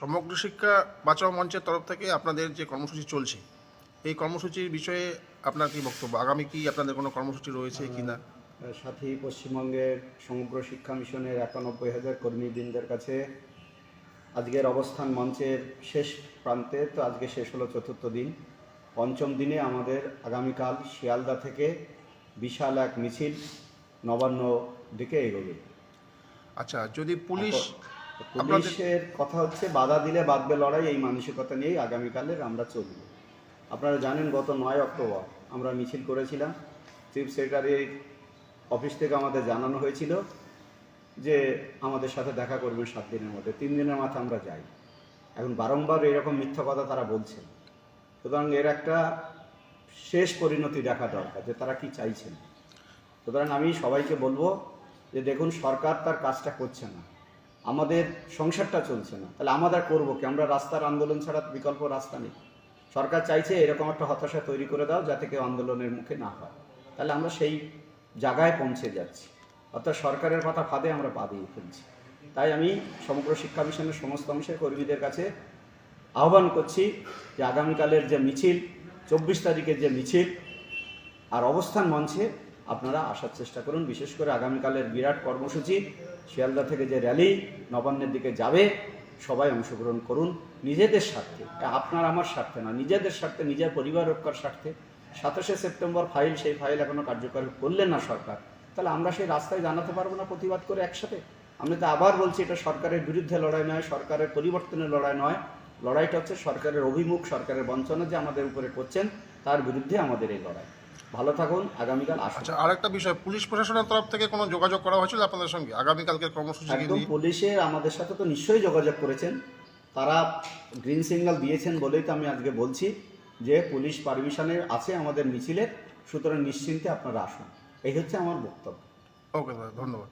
সমগ্র শিক্ষা বাঁচাও মঞ্চের তরফ থেকে আপনাদের যে কর্মসূচি চলছে এই কর্মসূচির বিষয়ে আপনার কি বক্তব্য? আগামী কি আপনাদের কোনো কর্মসূচি রয়েছে কি না সাথী পশ্চিমবঙ্গের সমগ্র শিক্ষা মিশনের একানব্বই হাজার কর্মীবৃন্দের কাছে আজকের অবস্থান মঞ্চের শেষ প্রান্তে তো আজকে শেষ হলো চতুর্থ দিন। পঞ্চম দিনে আমাদের আগামীকাল শিয়ালদা থেকে বিশাল এক মিছিল নবান্ন দিকে এগোবে। আচ্ছা যদি পুলিশ পুলিশের কথা হচ্ছে বাধা দিলে বাঁধবে লড়াই এই মানসিকতা নিয়েই আগামীকালের আমরা চলব। আপনারা জানেন গত নয় অক্টোবর আমরা মিছিল করেছিলাম। চিফ সেক্রেটারির অফিস থেকে আমাদের জানানো হয়েছিল যে আমাদের সাথে দেখা করবেন সাত দিনের মধ্যে। তিন দিনের মাথা আমরা যাই। এখন বারংবার এরকম মিথ্যা কথা তারা বলছেন। সুতরাং এর একটা শেষ পরিণতি দেখা দরকার যে তারা কি চাইছেন। সুতরাং আমি সবাইকে বলব যে দেখুন সরকার তার কাজটা করছে না। আমাদের সংসারটা চলছে না। তাহলে আমাদের করব কি? আমরা রাস্তার আন্দোলন ছাড়া বিকল্প রাস্তা নেই। সরকার চাইছে এরকম একটা হতাশা তৈরি করে দাও যাতে কেউ আন্দোলনের মুখে না হয়। তাহলে আমরা সেই জায়গায় পৌঁছে যাচ্ছি। অর্থাৎ সরকারের কথা ফাঁদে আমরা পা দিয়ে ফেলছি। তাই আমি সমগ্র শিক্ষা মিশনের সমস্ত অংশের কর্মীদের কাছে আহ্বান করছি যে আগামীকালের যে মিছিল, চব্বিশ তারিখের যে মিছিল আর অবস্থান মঞ্চে আপনারা আসার চেষ্টা করুন। বিশেষ করে আগামীকালের বিরাট কর্মসূচি শিয়ালদা থেকে যে র্যালি নবান্নের দিকে যাবে, সবাই অংশগ্রহণ করুন। নিজেদের স্বার্থে। আপনার আমার স্বার্থে না, নিজেদের স্বার্থে, নিজের পরিবার রক্ষার স্বার্থে। সাতাশে সেপ্টেম্বর ফাইল সেই ফাইল এখনও কার্যকর করলেন না সরকার। তাহলে আমরা সেই রাস্তায় জানাতে পারব না প্রতিবাদ করে একসাথে? আমি তো আবার বলছি, এটা সরকারের বিরুদ্ধে লড়াই নয়, সরকারের পরিবর্তনের লড়াই নয়। লড়াইটা হচ্ছে সরকারের অভিমুখ, সরকারের বঞ্চনা যে আমাদের উপরে করছেন, তার বিরুদ্ধে আমাদের এই লড়াই। ভালো থাকুন আগামীকাল আসুন। আচ্ছা আরেকটা বিষয় পুলিশ প্রশাসনের তরফ থেকে কোনো যোগাযোগ করা হয়েছিল আপনাদের সঙ্গে? আগামীকালকে কর্মসূচি একদম পুলিশের আমাদের সাথে তো নিশ্চয়ই যোগাযোগ করেছেন। তারা গ্রিন সিগন্যাল দিয়েছেন বলেই তো আমি আজকে বলছি যে পুলিশ পারমিশনে আছে আমাদের মিছিলের সুতরাং নিশ্চিন্তে আপনারা আসুন। এই হচ্ছে আমার বক্তব্য। ওকে দাদা ধন্যবাদ।